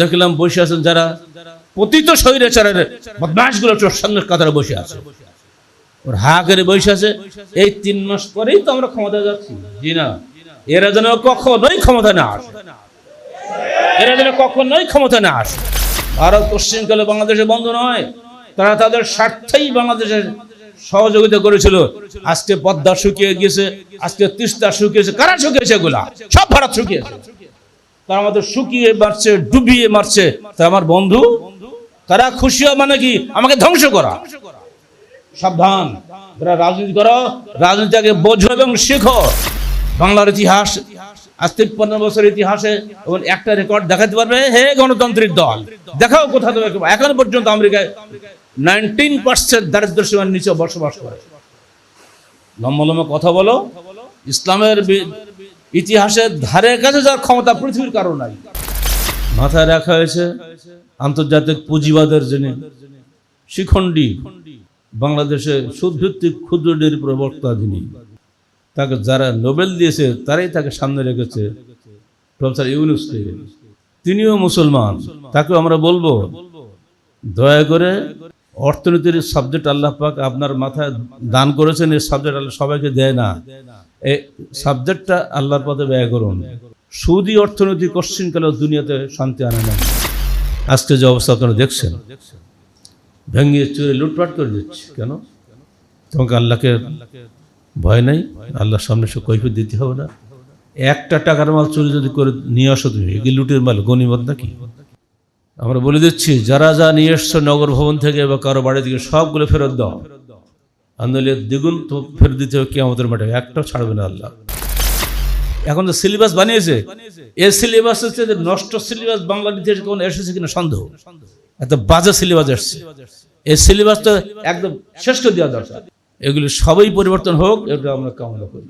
দেখলাম বসে আছেন যারা পতিত স্বৈরাচারের বদমাশগুলো চোর সামনের কাতারে বসে আছে। ওর হা করে বসে আছে। এই তিন মাস পরেই তো আমরা ক্ষমতা যাচ্ছি। জি না। এরা যেন কখনোই ক্ষমতা না আসে। এরা যেন কখনোই ক্ষমতা না আসে। ভারত পশ্চিমকালে বাংলাদেশে বন্ধ নয়। তারা তাদের স্বার্থেই বাংলাদেশের সহযোগিতা করেছিল। আজকে পদ্মা শুকিয়ে গিয়েছে, আজকে তিস্তা শুকিয়েছে। কারা শুকিয়েছে এগুলা? সব ভারত শুকিয়েছে। তারা আমাদের শুকিয়ে মারছে, ডুবিয়ে মারছে। তা আমার বন্ধু, তারা খুশি মানে কি? আমাকে ধ্বংস করা। সাবধান, যারা রাজনীতি করো রাজনীতিকে বোঝো এবং শেখো। বাংলার ইতিহাস, আজ তিপ্পান্ন বছর ইতিহাসে এবং একটা রেকর্ড দেখাতে পারবে, হে গণতান্ত্রিক দল। দেখাও কোথা থেকে এখন পর্যন্ত আমেরিকায় নাইনটিন পার্সেন্ট দারিদ্র সীমার নিচে বসবাস করে। লম্বা লম্বা কথা বলো। ইসলামের ইতিহাসের ধারে কাছে যার ক্ষমতা পৃথিবীর কারও নাই। মাথায় রাখা হয়েছে আন্তর্জাতিক পুঁজিবাদের যিনি শিখণ্ডী, বাংলাদেশে সুদভিত্তিক ক্ষুদ্র ডেরি প্রবক্তা যিনি, তাকে যারা নোবেল দিয়েছে, তারাই তাকে সামনে রেখেছে প্রফেসর ইউনুসকে তিনিও মুসলমান তাকে আমরা বলব, দয়া করে অর্থনীতির সাবজেক্ট আল্লাহ পাক আপনার মাথায় দান করেছেন, এই সাবজেক্ট আল্লাহ সবাইকে দেয় না। সাবজেক্টটা আল্লাহর পথে ব্যয় করুন। সুদি অর্থনীতি কশ্চিনকালেও দুনিয়াতে শান্তি আনে না আজকে যে অবস্থা আপনারা দেখছেন, ভেঙে চুরে লুটপাট করে দিচ্ছে। কেন? তোমাকে আল্লাহকে ভয় নাই? আল্লাহর সামনে সে কৈফিয়ত দিতে হবে না? একটা টাকার মাল চুরি যদি করে নিয়ে আসো তুমি এগুলি লুটের মাল, গণিমত নাকি? আমরা বলে দিচ্ছি, যারা যা নিয়ে এসছো নগর ভবন থেকে বা কারও বাড়ি থেকে, সবগুলো ফেরত দাও। আন্দোলনে দ্বিগুণ তো ফের দিতে হবে কে আমাদের মাঠে। একটাও ছাড়বে না আল্লাহ। এখন তো সিলেবাস বানিয়েছে, এই সিলেবাস হচ্ছে নষ্ট সিলেবাস বাংলা ইতিহাসে কোন এসেছে কিনা সন্দেহ। এত বাজে সিলেবাস এসছে। এই সিলেবাসটা একদম শেষ করে দেওয়া দরকার। এগুলি সবই পরিবর্তন হোক, এটা আমরা কামনা করি।